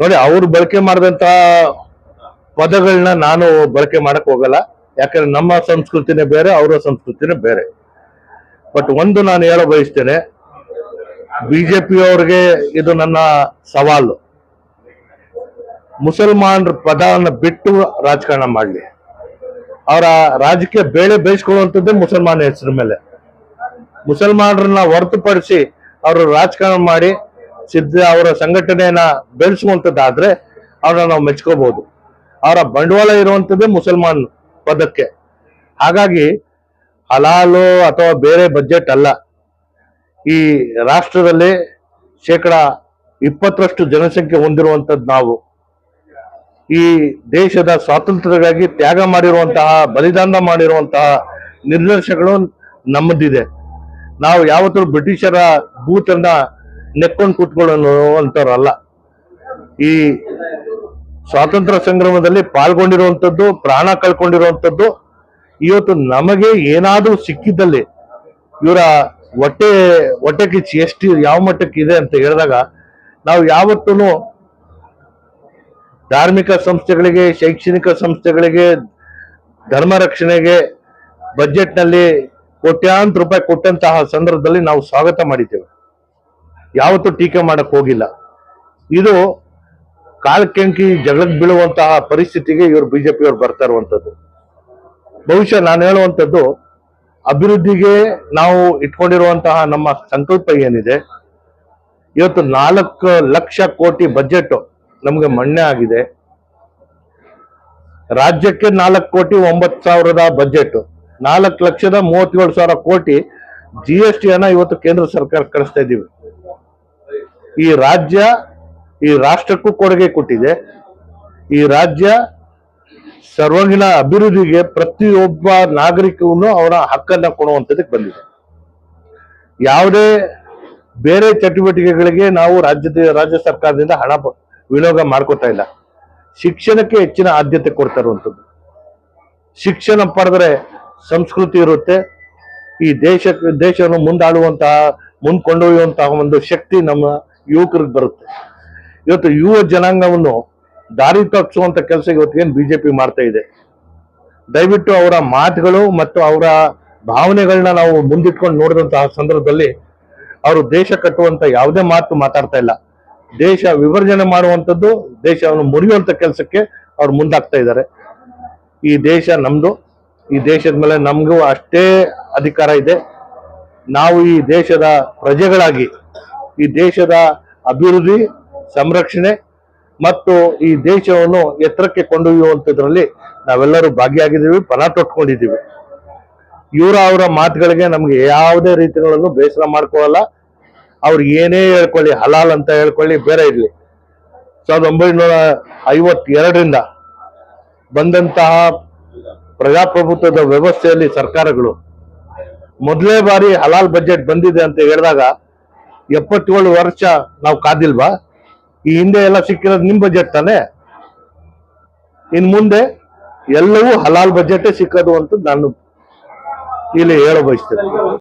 ನೋಡಿ, ಅವ್ರು ಬಳಕೆ ಮಾಡಿದಂತ ಪದಗಳನ್ನ ನಾನು ಬಳಕೆ ಮಾಡಕ್ ಹೋಗಲ್ಲ. ಯಾಕಂದ್ರೆ ನಮ್ಮ ಸಂಸ್ಕೃತಿನೇ ಬೇರೆ, ಅವರ ಸಂಸ್ಕೃತಿನೇ ಬೇರೆ. ಬಟ್ ಒಂದು ನಾನು ಹೇಳ ಬಯಸ್ತೇನೆ ಬಿಜೆಪಿ ಅವ್ರಿಗೆ ಇದು ನನ್ನ ಸವಾಲು. ಮುಸಲ್ಮಾನರ ಪದವನ್ನು ಬಿಟ್ಟು ರಾಜಕಾರಣ ಮಾಡಲಿ. ಅವರ ರಾಜಕೀಯ ಬೇಳೆ ಬೇಯಿಸ್ಕೊಳ್ಳುವಂಥದ್ದೇ ಮುಸಲ್ಮಾನ ಹೆಸರು ಮೇಲೆ. ಮುಸಲ್ಮಾನರನ್ನ ಹೊರತುಪಡಿಸಿ ಅವರು ರಾಜಕಾರಣ ಮಾಡಿ ಸಿದ್ಧ ಅವರ ಸಂಘಟನೆಯನ್ನ ಬೆಳೆಸುವಂತದ್ದಾದ್ರೆ ಅವ್ರನ್ನ ನಾವು ಮೆಚ್ಕೋಬಹುದು ಅವರ ಬಂಡವಾಳ ಇರುವಂತದ್ದೇ ಮುಸಲ್ಮಾನ್ ಪದಕ್ಕೆ. ಹಾಗಾಗಿ ಹಲಾಲು ಅಥವಾ ಬೇರೆ ಬಜೆಟ್ ಅಲ್ಲ. ಈ ರಾಷ್ಟ್ರದಲ್ಲಿ ಶೇಕಡ ಇಪ್ಪತ್ತರಷ್ಟು ಜನಸಂಖ್ಯೆ ಹೊಂದಿರುವಂಥದ್ದು ನಾವು. ಈ ದೇಶದ ಸ್ವಾತಂತ್ರ್ಯಕ್ಕಾಗಿ ತ್ಯಾಗ ಮಾಡಿರುವಂತಹ, ಬಲಿದಾನ ಮಾಡಿರುವಂತಹ ನಿರ್ದೇಶಗಳು ನಮ್ಮದಿದೆ. ನಾವು ಯಾವತ್ತೂ ಬ್ರಿಟಿಷರ ಬೂತನ್ನ ನೆಕ್ಕೊಂಡು ಅಲ್ಲ ಈ ಸ್ವಾತಂತ್ರ್ಯ ಸಂಗ್ರಾಮದಲ್ಲಿ ಪಾಲ್ಗೊಂಡಿರುವಂತದ್ದು ಪ್ರಾಣ ಕಳ್ಕೊಂಡಿರುವಂತದ್ದು ಇವತ್ತು ನಮಗೆ ಏನಾದ್ರೂ ಸಿಕ್ಕಿದ್ದಲ್ಲಿ ಇವರ ಹೊಟ್ಟೆ ಹೊಟ್ಟೆ ಕಿಚ್ಚು ಎಷ್ಟು, ಯಾವ ಮಟ್ಟಕ್ಕೆ ಇದೆ ಅಂತ ಹೇಳಿದಾಗ ನಾವು ಯಾವತ್ತೂ ಧಾರ್ಮಿಕ ಸಂಸ್ಥೆಗಳಿಗೆ, ಶೈಕ್ಷಣಿಕ ಸಂಸ್ಥೆಗಳಿಗೆ, ಧರ್ಮ ರಕ್ಷಣೆಗೆ ಬಜೆಟ್ನಲ್ಲಿ ಕೋಟ್ಯಾಂತರ ರೂಪಾಯಿ ಕೊಟ್ಟಂತಹ ಸಂದರ್ಭದಲ್ಲಿ ನಾವು ಸ್ವಾಗತ ಮಾಡಿದ್ದೇವೆ. ಯಾವತ್ತೂ ಟೀಕೆ ಮಾಡಕ್ ಹೋಗಿಲ್ಲ. ಇದು ಕಾಲಕ್ಕೆಂಕಿ ಜಗಳಕ್ ಬೀಳುವಂತಹ ಪರಿಸ್ಥಿತಿಗೆ ಇವರು ಬಿಜೆಪಿಯವರು ಬರ್ತಾ ಇರುವಂತದ್ದು. ಬಹುಶಃ ನಾನು ಹೇಳುವಂಥದ್ದು ಅಭಿವೃದ್ಧಿಗೆ ನಾವು ಇಟ್ಕೊಂಡಿರುವಂತಹ ನಮ್ಮ ಸಂಕಲ್ಪ ಏನಿದೆ, ಇವತ್ತು ನಾಲ್ಕು ಲಕ್ಷ ಕೋಟಿ ಬಜೆಟ್ ನಮಗೆ ಮಣ್ಣೆ ಆಗಿದೆ. ರಾಜ್ಯಕ್ಕೆ ನಾಲ್ಕು ಕೋಟಿ ಒಂಬತ್ತು ಸಾವಿರದ ಬಜೆಟ್ ನಾಲ್ಕು ಲಕ್ಷದ ಮೂವತ್ತೇಳು ಸಾವಿರ ಕೋಟಿ ಜಿ ಎಸ್ ಟಿಯನ್ನು ಇವತ್ತು ಕೇಂದ್ರ ಸರ್ಕಾರ ಕಳಿಸ್ತಾ ಇದ್ದೀವಿ. ಈ ರಾಜ್ಯ ಈ ರಾಷ್ಟ್ರಕ್ಕೂ ಕೊಡುಗೆ ಕೊಟ್ಟಿದೆ. ಈ ರಾಜ್ಯ ಸರ್ವಾಂಗೀಣ ಅಭಿವೃದ್ಧಿಗೆ ಪ್ರತಿಯೊಬ್ಬ ನಾಗರಿಕನು ಅವರ ಹಕ್ಕನ್ನ ಕೊಡುವಂಥದ್ದು ಬಂದಿದೆ. ಯಾವುದೇ ಬೇರೆ ಚಟುವಟಿಕೆಗಳಿಗೆ ನಾವು ರಾಜ್ಯದ ರಾಜ್ಯ ಸರ್ಕಾರದಿಂದ ಹಣ ವಿನಿಯೋಗ ಮಾಡ್ಕೋತಾ ಇಲ್ಲ. ಶಿಕ್ಷಣಕ್ಕೆ ಹೆಚ್ಚಿನ ಆದ್ಯತೆ ಕೊಡ್ತಾ ಇರುವಂಥದ್ದು ಶಿಕ್ಷಣ ಪಡೆದ್ರೆ ಸಂಸ್ಕೃತಿ ಇರುತ್ತೆ. ಈ ದೇಶ, ದೇಶವನ್ನು ಮುಂದಾಡುವಂತಹ ಮುಂದ್ಕೊಂಡೊಯ್ಯುವಂತಹ ಒಂದು ಶಕ್ತಿ ನಮ್ಮ ಯುವಕರಿಗೆ ಬರುತ್ತೆ. ಇವತ್ತು ಯುವ ಜನಾಂಗವನ್ನು ದಾರಿ ತಪ್ಪಿಸುವಂತ ಕೆಲಸ ಏನು ಬಿಜೆಪಿ ಮಾಡ್ತಾ ಇದೆ? ದಯವಿಟ್ಟು ಅವರ ಮಾತುಗಳು ಮತ್ತು ಅವರ ಭಾವನೆಗಳನ್ನ ನಾವು ಮುಂದಿಟ್ಕೊಂಡು ನೋಡಿದಂತಹ ಸಂದರ್ಭದಲ್ಲಿ ಅವರು ದೇಶ ಕಟ್ಟುವಂತ ಯಾವುದೇ ಮಾತು ಮಾತಾಡ್ತಾ ಇಲ್ಲ. ದೇಶ ವಿವರ್ಜನೆ ಮಾಡುವಂಥದ್ದು ದೇಶವನ್ನು ಮುರಿಯುವಂತ ಕೆಲಸಕ್ಕೆ ಅವ್ರು ಮುಂದಾಗ್ತಾ ಇದ್ದಾರೆ. ಈ ದೇಶ ನಮ್ದು, ಈ ದೇಶದ ಮೇಲೆ ನಮಗೂ ಅಷ್ಟೇ ಅಧಿಕಾರ ಇದೆ. ನಾವು ಈ ದೇಶದ ಪ್ರಜೆಗಳಾಗಿ ಈ ದೇಶದ ಅಭಿವೃದ್ಧಿ, ಸಂರಕ್ಷಣೆ ಮತ್ತು ಈ ದೇಶವನ್ನು ಎತ್ತರಕ್ಕೆ ಕೊಂಡೊಯ್ಯುವಂಥದ್ರಲ್ಲಿ ನಾವೆಲ್ಲರೂ ಭಾಗಿಯಾಗಿದ್ದೀವಿ ಫಲ ತೊಟ್ಕೊಂಡಿದ್ದೀವಿ. ಇವರ ಅವರ ಮಾತುಗಳಿಗೆ ನಮಗೆ ಯಾವುದೇ ರೀತಿಗಳನ್ನು ಬೇಸರ ಮಾಡ್ಕೊಳ್ಳಲ್ಲ. ಅವ್ರು ಏನೇ ಹೇಳ್ಕೊಳ್ಳಿ, ಹಲಾಲ್ ಅಂತ ಹೇಳ್ಕೊಳ್ಳಿ, ಬೇರೆ ಇರಲಿ. ಸಾವಿರದ ಒಂಬೈನೂರ ಐವತ್ತೆರಡರಿಂದ ಬಂದಂತಹ ಪ್ರಜಾಪ್ರಭುತ್ವದ ವ್ಯವಸ್ಥೆಯಲ್ಲಿ ಸರ್ಕಾರಗಳು ಮೊದಲೇ ಬಾರಿ ಹಲಾಲ್ ಬಜೆಟ್ ಬಂದಿದೆ ಅಂತ ಹೇಳಿದಾಗ ಎಪ್ಪತ್ತೇಳು ವರ್ಷ ನಾವು ಕಾದಿಲ್ವಾ? ಈ ಹಿಂದೆ ಎಲ್ಲ ಸಿಕ್ಕಿರೋದು ನಿಮ್ ಬಜೆಟ್ ತಾನೆ? ಇನ್ ಮುಂದೆ ಎಲ್ಲವೂ ಹಲಾಲ್ ಬಜೆಟ್ ಸಿಕ್ಕದು ಅಂತ ನಾನು ಇಲ್ಲಿ ಹೇಳ ಬಯಸ್ತೇನೆ